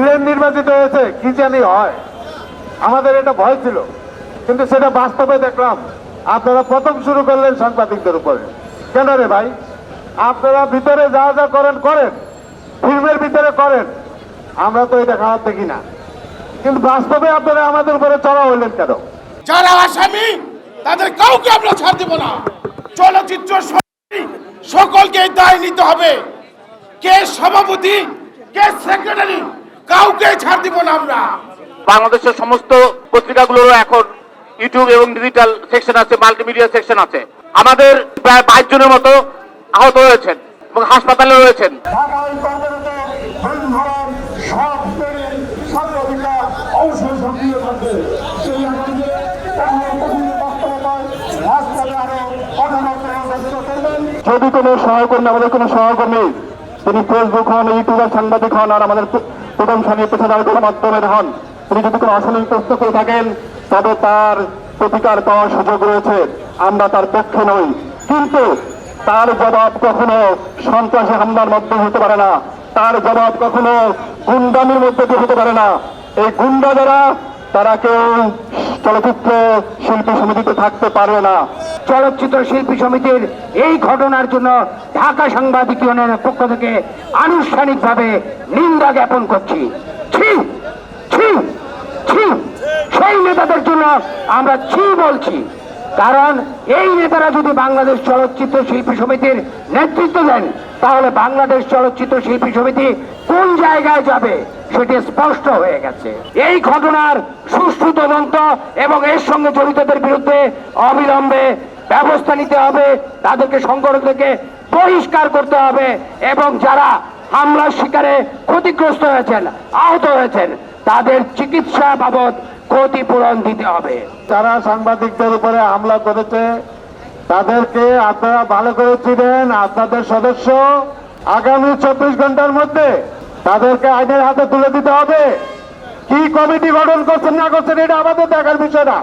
Villain নির্বাচিত হয়েছে, কি জানি হয়। আমাদের এটা ভয় ছিল, কিন্তু সেটা বাস্তবে দেখলাম। আপনারা প্রথম শুরু করলেন সাংবাদিকদের উপরে। কেন রে ভাই? আপনারা ভিতরে যা যা করেন করেন। ফিল্মের ভিতরে করেন। আমরা তো এটা খারাপ দেখি না। কিন্তু বাস্তবে আপনারা আমাদের উপরে চড়া হইলেন কেন? যারা আসামি, তাদের কাউকে আমরা ছাড় দিব না। চলচ্চিত্র সকলকে দায় নিতে হবে। কে সভাপতি, কে সেক্রেটারি কাউকে ছাড় দিব না আমরা। বাংলাদেশের সমস্ত পত্রিকাগুলোরও এখন ইউটিউব এবং ডিজিটাল সেকশন আছে মাল্টিমিডিয়া সেকশন আছে। আমাদের প্রায় বাইশ জনের মতো আহত হয়েছেন এবং হাসপাতালে রয়েছেন। যদি কোনো সহকর্মী আমাদের কোনো সহকর্মী তিনি ফেসবুক হন ইউটিউবার সাংবাদিক হন আর আমাদের প্রথম শ্রেণির পেশাদার গণমাধ্যমের হন। তিনি যদি কোনো অশালীন প্রশ্ন করে থাকেন, তবে তার প্রতিকার পাওয়ার সুযোগ রয়েছে। আমরা তার পক্ষে নই। কিন্তু তার জবাব কখনো সন্ত্রাসী হামলার মধ্যে হতে পারে না। তার জবাব কখনো গুন্ডামির মধ্যে হতে পারে না। এই গুন্ডা যারা, তারা কেউ চলচ্চিত্র শিল্পী সমিতিতে থাকতে পারবে না। চলচ্চিত্র শিল্পী সমিতির এই ঘটনার জন্য ঢাকা সাংবাদিক ইউনিয়নের পক্ষ থেকে আনুষ্ঠানিকভাবে নিন্দা জ্ঞাপন করছি। ছি ছি ছি। সেই নেতাদের জন্য আমরা ছি বলছি। কারণ এই নেতারা যদি বাংলাদেশ চলচ্চিত্র শিল্পী সমিতির নেতৃত্ব দেন, তাহলে বাংলাদেশ চলচ্চিত্র শিল্পী সমিতি কোন জায়গায় যাবে সেটি স্পষ্ট হয়ে গেছে। এই ঘটনার সুষ্ঠু তদন্ত এবং এর সঙ্গে জড়িতদের বিরুদ্ধে অবিলম্বে ব্যবস্থা নিতে হবে, তাদেরকে সংগঠন থেকে বহিষ্কার করতে হবে এবং যারা হামলার শিকারে ক্ষতিগ্রস্ত হয়েছেন, আহত হয়েছেন, তাদের চিকিৎসা বাবদ ক্ষতিপূরণ দিতে হবে। যারা সাংবাদিকদের উপরে হামলা করেছে। তাদেরকে আপনারা ভালো করে চিনেন আপনাদের সদস্য আগামী চব্বিশ ঘণ্টার মধ্যে তাদেরকে আইনের হাতে তুলে দিতে হবে। কি কমিটি গঠন করছেন না করছেন এটা আমাদের দেখার বিষয় না।